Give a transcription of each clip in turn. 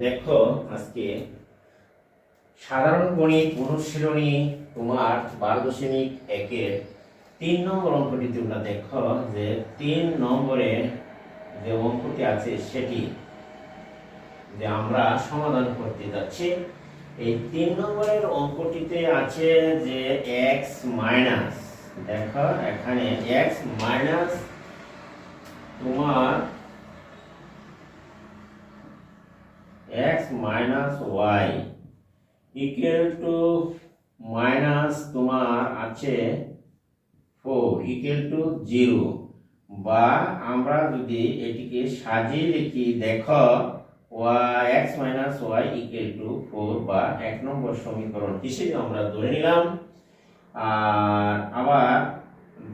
দেখো আজকে সাধারণ গণিত অনুশীলনী তোমার বারো দশমিক একের তিন নম্বর অঙ্কটি তোমরা দেখো যে তিন নম্বরে যে অঙ্কটি আছে সেটি যে আমরা সমাধান করতে যাচ্ছি এই তিন নম্বরের অঙ্কটিতে আছে যে এক্স মাইনাস দেখো এখানে এক্স মাইনাস তোমার x minus y equal to minus তোমার আছে ফোর ইকুয়াল টু জিরো বা আমরা যদি এটিকে সাজিয়ে লিখি, দেখো x minus y equal to four বা এক নম্বর সমীকরণ হিসেবে আমরা ধরে নিলাম। আর আবার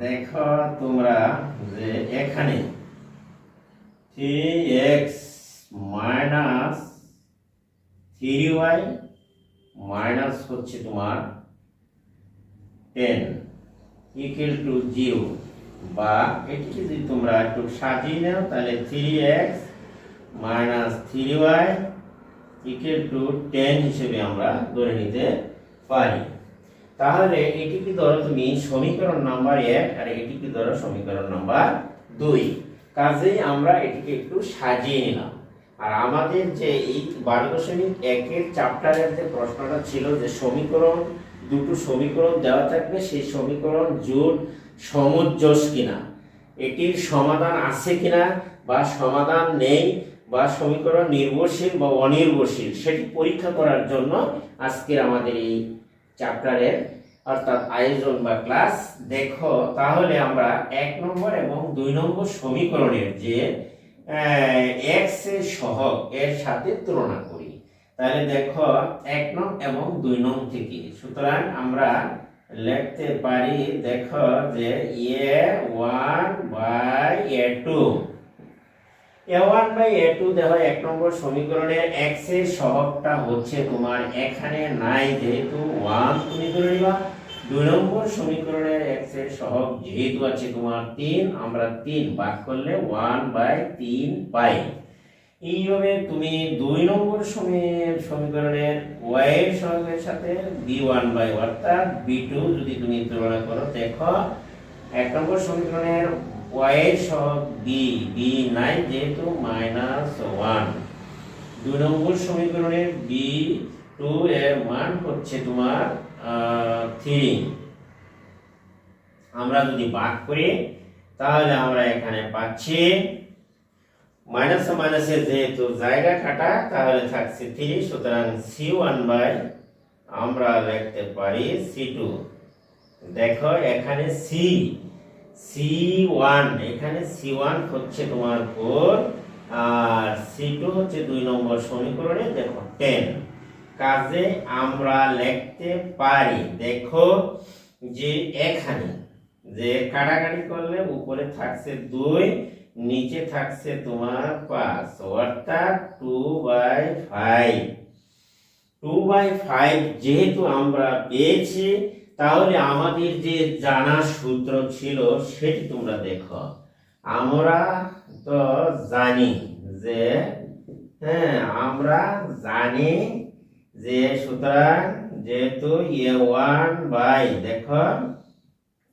দেখো তোমরা যে এখানে three x minus three y minus হচ্ছে তোমার টেন ইকুয়াল টু জিরো বা এটিকে যদি তোমরা একটু সাজিয়ে নাও, তাহলে three x minus three y equal to ten হিসেবে আমরা ধরে নিতে পারি। তাহলে এটিকে ধরো তুমি সমীকরণ নাম্বার এক আর এটিকে ধরো সমীকরণ নাম্বার দুই। কাজেই আমরা এটিকে একটু সাজিয়ে নিলাম। আর আমাদের যে এই বারো দশমিক একের চ্যাপ্টারের যে প্রশ্নটা ছিল যে সমীকরণ, দুটো সমীকরণ দেওয়া থাকবে, সেই সমীকরণ জোট সমুজ্জস কিনা? এটির সমাধান আছে কিনা বা সমাধান নেই বা সমীকরণ নির্ভরশীল বা অনির্ভরশীল, সেটি পরীক্ষা করার জন্য আজকের আমাদের এই চ্যাপ্টারের অর্থাৎ আয়োজন বা ক্লাস দেখো তাহলে আমরা এক নম্বর এবং দুই নম্বর সমীকরণের যে এক্সের সহগ এর সাথে তুলনা করি। তাহলে দেখো, এক নং এবং দুই নং থেকে। সুতরাং আমরা লিখতে পারি, দেখো যে a one by a two a one by a two দেখো, এক নম্বর সমীকরণের এক্সের সহগটা হচ্ছে তোমার এখানে নাই, যেহেতু ওয়ান তুমি ধরে নিবা। দুই নম্বর সমীকরণের এক্সের সহগ যেহেতু আছে তোমার তিন, আমরা তিন ভাগ করলে ওয়ান বাই তিন পাই। এইভাবে তুমি দুই নম্বর সমী- সমীকরণের ওয়াই এর সহগের সাথে বি ওয়ান বাই অর্থাৎ বি টু যদি তুমি তুলনা করো, দেখো এক নম্বর সমীকরণের ওয়াই এর সহগ বি বি নাই যেহেতু মাইনাস ওয়ান দুই নম্বর সমীকরণের বি টু এর মান হচ্ছে তোমার থ্রি আমরা যদি ভাগ করি, তাহলে আমরা এখানে পাচ্ছি মাইনাস মাইনাসে যেহেতু জায়গা কাটা, তাহলে থাকছে থ্রি সুতরাং সি ওয়ান বাই আমরা লিখতে পারি সি টু দেখো, এখানে সি সি ওয়ান এখানে সি ওয়ান হচ্ছে তোমার ফোর আর সি টু হচ্ছে দুই নম্বর সমীকরণে, দেখো টেন কাজে আমরা লিখতে পারি। দেখো যে এখানে, যে কাটাকাটি করলে উপরে থাকছে দুই, নিচে থাকছে তোমার পাঁচ। অর্থাৎ two by five two by five যেহেতু আমরা পেয়েছি, তাহলে আমাদের যে জানা সূত্র ছিল, সেটি তোমরা দেখো। আমরা তো জানি যে হ্যাঁ আমরা জানি যে সুতরাং যেহেতু এ ওয়ান বাই, দেখো,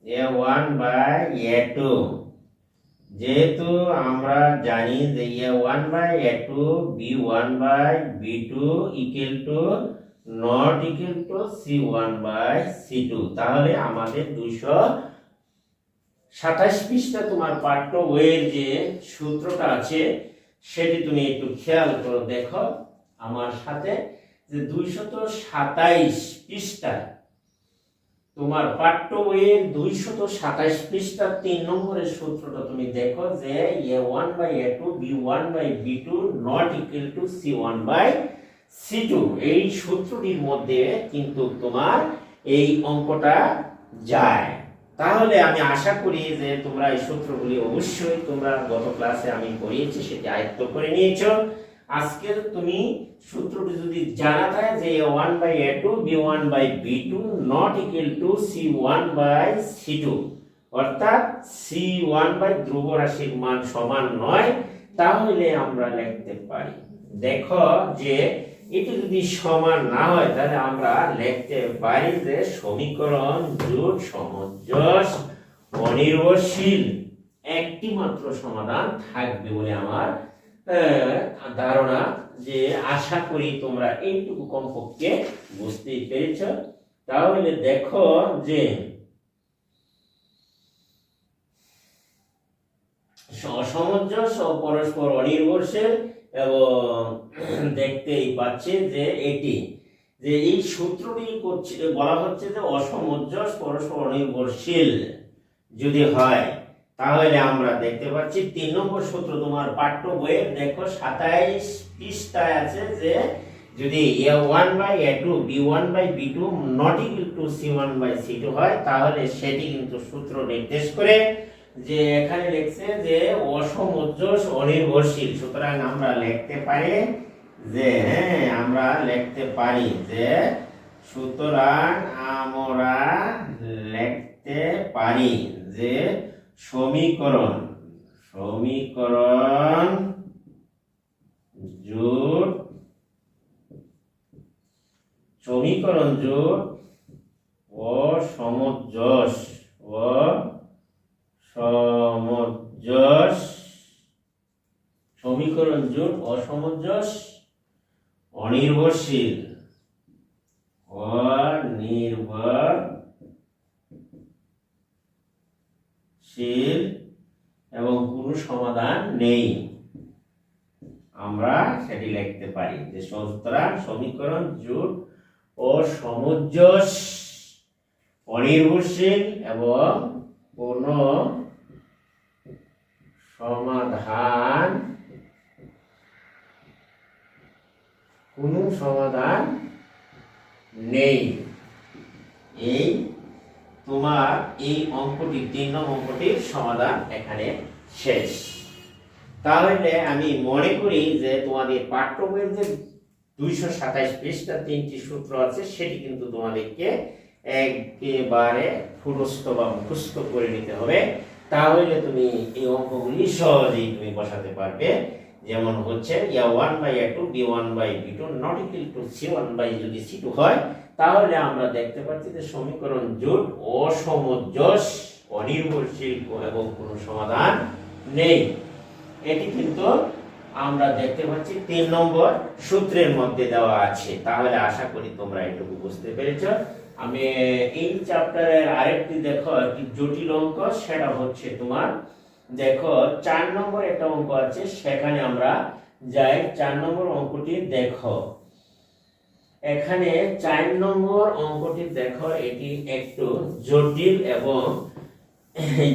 a one by a two. যেহেতু আমরা জানি যে a one by a two, b one by b two equal to not equal to c one by c two. তাহলে আমাদের দুশো সাতাশ পৃষ্ঠা তোমার পাঠ্য বইয়ের যে সূত্রটা আছে, সেটি তুমি একটু খেয়াল করে, দেখো, আমার সাথে যে দুইশত সাতাইশ তোমার পাঠ্য বইয়ের দুইশত সাতাইশ পৃষ্ঠার তিন নম্বরের সূত্রটা তুমি দেখো যে a one by a two b one by b two not equal to c one by c two এই সূত্রটির মধ্যে কিন্তু তোমার এই অঙ্কটা যায়। তাহলে আমি আশা করি যে তোমরা এই সূত্রগুলি অবশ্যই তোমরা গত ক্লাসে আমি করিয়েছি সেটি আয়ত্ত করে নিয়েছো। আজকের তুমি সূত্রটি যদি জানা থাকে যে a one by a two b one by b two not equal to c one by c two অর্থাৎ সি ওয়ান বাই ধ্রুব রাশির মান সমান নয়, তাহলে আমরা লিখতে পারি। দেখো যে এটি যদি সমান না হয়, তাহলে আমরা লিখতে পারি যে সমীকরণ জোট সমঞ্জস অনির্ভরশীল একটি মাত্র সমাধান থাকবে বলে আমার ধারণা যে আশা করি তোমরা এইটুকু কমপক্ষে বুঝতেই পেরেছ। তাহলে দেখো যে ও পরস্পর অনির্ভরশীল এবং দেখতেই পাচ্ছে যে এটি, যে এই সূত্রটি করছে, বলা হচ্ছে যে অসামঞ্জস্য পরস্পর অনির্ভরশীল যদি হয়। তাহলে আমরা দেখতে পাচ্ছি তিন নম্বর সূত্র, তোমার পাঠ্য বইয়ের, দেখো সাতাইশ পৃষ্ঠায় আছে যে যদি a one by a two b one by b two not equal to c one by c two হয়, তাহলে সেটি কিন্তু সূত্র নির্দেশ করে যে এখানে লিখছে যে অসমঞ্জস অনির্ভরশীল। সুতরাং আমরা লিখতে পারি যে হ্যাঁ আমরা লিখতে পারি যে সুতরাং আমরা লিখতে পারি যে সমীকরণ সমীকরণ জোট সমীকরণ জোট ও সমঞ্জস ও সমঞ্জস সমীকরণ জোট অসমঞ্জস অনির্ভরশীল অনির্ভরশীল এবং কোনো সমাধান নেই। আমরা সেটি লিখতে পারি যে সুতরাং সমীকরণ জোট ও সমঞ্জস অনির্ভরশীল এবং কোন সমাধান, কোনো সমাধান নেই। এই তোমার এই অঙ্কটি তিন নম্বর অঙ্কটির সমাধান এখানে শেষ। তাহলে আমি মনে করি যে তোমাদের পাঠ্য বইয়ের যে দুইশো সাতাইশ পৃষ্ঠা তিনটি সূত্র আছে, সেটি কিন্তু তোমাদেরকে একেবারে ফুরস্ত বা মুখস্থ করে নিতে হবে। তাহলে তুমি এই অঙ্কগুলি সহজেই তুমি বসাতে পারবে। যেমন হচ্ছে, a one by a two, b one by two not two c one by যদি সি টু হয়, তাহলে আমরা দেখতে পাচ্ছি যে সমীকরণ জোট অসমঞ্জস, অনির্ভরশীল এবং কোনো সমাধান নেই। এটি কিন্তু আমরা দেখতে পাচ্ছি তিন নম্বর সূত্রের মধ্যে দেওয়া আছে। তাহলে আশা করি তোমরা এটুকু বুঝতে পেরেছ। আমি এই চ্যাপ্টারের আরেকটি দেখো, একটি জটিল অঙ্ক, সেটা হচ্ছে তোমার দেখো, চার নম্বর একটা অঙ্ক আছে, সেখানে আমরা যাই, চার নম্বর অঙ্কটি দেখো। এখানে চার নম্বর অঙ্কটি দেখো, এটি একটু জটিল এবং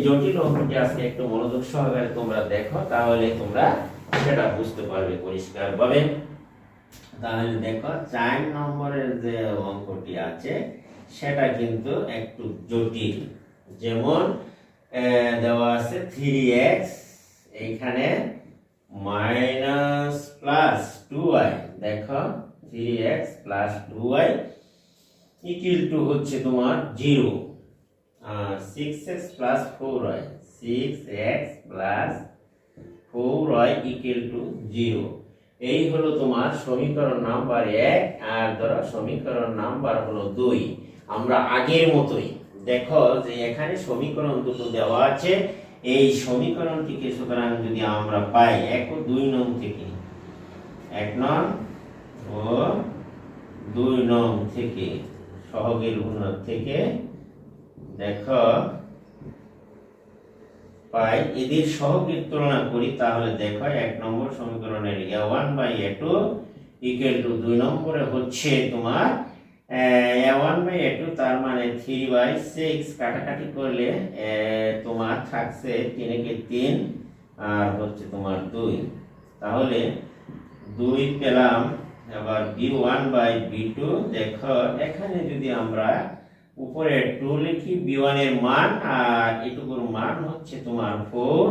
জটিল অঙ্কটি আজকে একটু মনোযোগ সহকারে তোমরা দেখো, তাহলে তোমরা সেটা বুঝতে পারবে পরিষ্কার ভাবে তাহলে দেখো, চার নম্বরের যে অঙ্কটি আছে, সেটা কিন্তু একটু জটিল। যেমন দেওয়া আছে থ্রি এক্স এইখানে মাইনাস প্লাস টু ওয়াই দেখো three x plus two y equal to হচ্ছে তোমার zero six x plus four y six x plus four y equal to zero এই হলো তোমার সমীকরণ নাম্বার এক, আর ধরো সমীকরণ নাম্বার হলো দুই। আমরা আগের মতোই দেখো যে এখানে সমীকরণ দুটো দেওয়া আছে। এই সমীকরণটিকে সুতরাং যদি আমরা পাই, এক ও দুই নং থেকে। এক নং ও দুই নং থেকে, সহগের উন্নত থেকে, দেখো, পাই। এদের সহগের তুলনা করি, তাহলে দেখো, এক নম্বর সমীকরণের a one by a two equal to দুই নম্বরে হচ্ছে তোমার ওয়ান বাই এ টু তার মানে থ্রি বাই সিক্স কাটাকাটি করলে তোমার থাকছে তিনেকে তিন আর হচ্ছে তোমার দুই। তাহলে দুই পেলাম, এবার b one by b two দেখো এখানে যদি আমরা উপরে টু লিখি বি এর মান আর এটুকুর মান হচ্ছে তোমার ফোর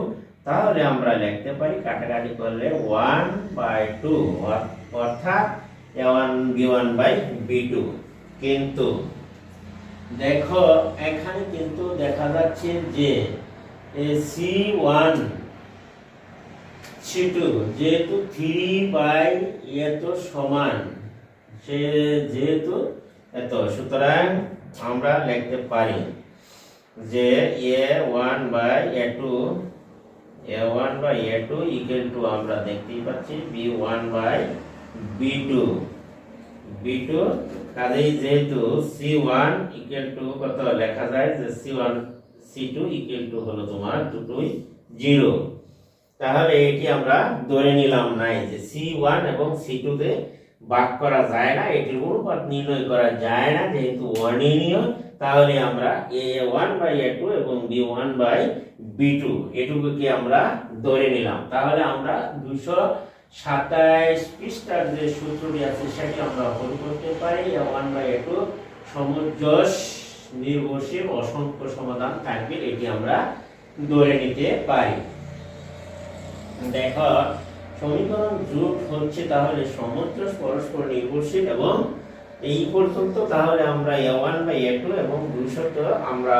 তাহলে আমরা লিখতে পারি কাটাকাটি করলে ওয়ান বাই টু অর্থাৎ a one b one by b two কিন্তু দেখো, এখানে কিন্তু দেখা যাচ্ছে যে সি ওয়ান সি টু যেহেতু থ্রি বাই এত সমান, সে যেহেতু এত, সুতরাং আমরা লিখতে পারি যে a one by a two, a one by a two equal to আমরা দেখতেই পাচ্ছি b one by b two. B two কাজেই যেহেতু সি ওয়ান ইকুয়াল টু কত লেখা যায় যে c one c two equal to হলো তোমার দুটোই জিরো তাহলে এটি আমরা ধরে নিলাম নাই যে সি ওয়ান এবং সি টু তে ভাগ করা যায় না, এটির অনুপাত নির্ণয় করা যায় না, যেহেতু অনির্ণীয়, তাহলে আমরা a one by a two এবং b one by b two এটুকুকে আমরা ধরে নিলাম। তাহলে আমরা দুশো সাতাইশ পৃষ্ঠার যে সূত্রটি আছে সেটি আমরা হল করতে পারি। ওয়ান বাই এ টু সমুজ্জস, নির্ভরশীল, অসংখ্য সমাধান থাকবে, এটি আমরা ধরে নিতে পারি। দেখো, সমীকরণ জোট হচ্ছে তাহলে সমুদ্র পরস্পর নির্ভরশীল এবং এই পর্যন্ত তাহলে আমরা a one by a two এবং দুইশত আমরা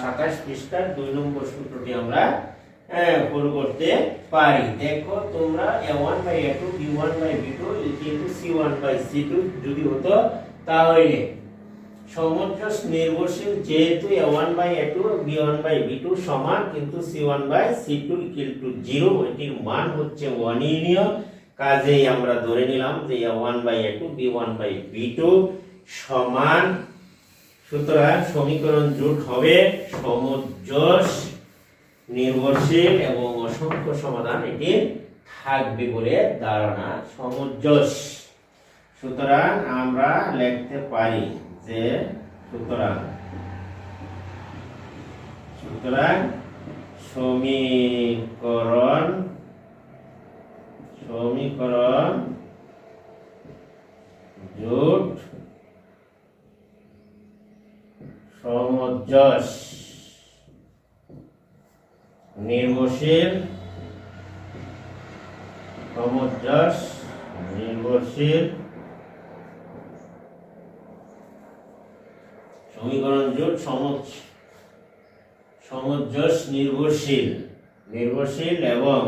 সাতাশ পৃষ্ঠার দুই নম্বর সূত্রটি আমরা পুরো করতে পারি। দেখো, তোমরা a one by a two b one by b two কিন্তু c one by c two যদি হতো, তাহলে সমুদ্র নির্ভরশীল যেহেতু a one by a two b one by b two সমান, কিন্তু c one by c two equal to zero এটির মান হচ্ছে অনির্ণীয়। কাজেই আমরা ধরে নিলাম যে a one by a two b one by b two সমান। সুতরাং সমীকরণ জোট হবে সমুজ্জস নির্ভরশীল এবং অসংখ্য সমাধান এটি থাকবে বলে ধারণা সমুজ্জস সুতরাং আমরা লিখতে পারি যে, সুতরাং সুতরাং সমীকরণ জোট সমঞ্জস নির্ভরশীল সমঞ্জস নির্ভরশীল সমীকরণ জোট সমজ নির্ভরশীল। নির্ভরশীল এবং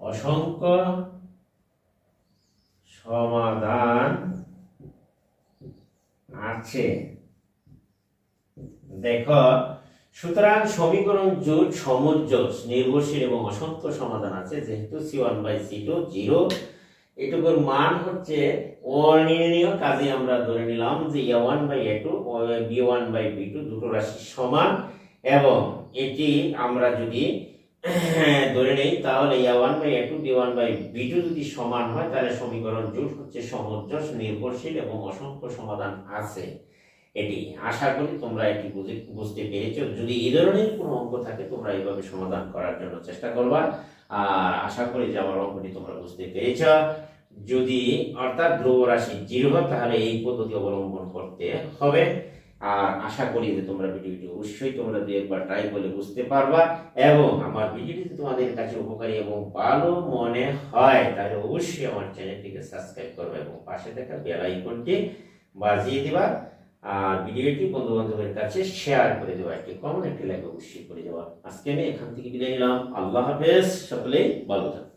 অসংখ্য সমাধান আছে। দেখো, সুতরাং সমীকরণ জোট সমঞ্জস নির্ভরশীল এবং অসংখ্য সমাধান আছে, যেহেতু c one by c two zero এটুকুর মান হচ্ছে অনির্ণীয় কাজে আমরা ধরে নিলাম যে a one by a two b one by b two দুটো রাশি সমান, এবং এটি আমরা যদি ধরে নেই, তাহলে a one by a two b one by b two যদি সমান হয়, তাহলে সমীকরণ জোট হচ্ছে সমঞ্জস নির্ভরশীল এবং অসংখ্য সমাধান আছে। এটি আশা করি তোমরা এটি বুঝে, বুঝতে পেরেছ। যদি এই ধরনের কোনো অঙ্ক থাকে, তোমরা এইভাবে সমাধান করার জন্য চেষ্টা করবা। আর আশা করি যে আমার অঙ্কটি তোমরা বুঝতে পেরেছ। যদি, অর্থাৎ ধ্রুব রাশি জিরো, তাহলে এই পদ্ধতি অবলম্বন করতে হবে। আর আশা করি যে তোমরা ভিডিওটি অবশ্যই তোমরা দু একবার ট্রাই করলে বুঝতে পারবা। এবং আমার ভিডিওটি তোমাদের কাছে উপকারী এবং ভালো মনে হয়, তাহলে অবশ্যই আমার চ্যানেলটিকে সাবস্ক্রাইব করবে এবং পাশে থাকা বেল আইকনটি বাজিয়ে দিবা। আর ভিডিওটি বন্ধু বান্ধবের কাছে শেয়ার করে দেওয়া, একটি কমন একটি লাইক অবশ্যই করে দেওয়া। আজকে আমি এখান থেকে বিদায় নিলাম। আল্লাহ হাফেজ, সকলেই ভালো থাকবে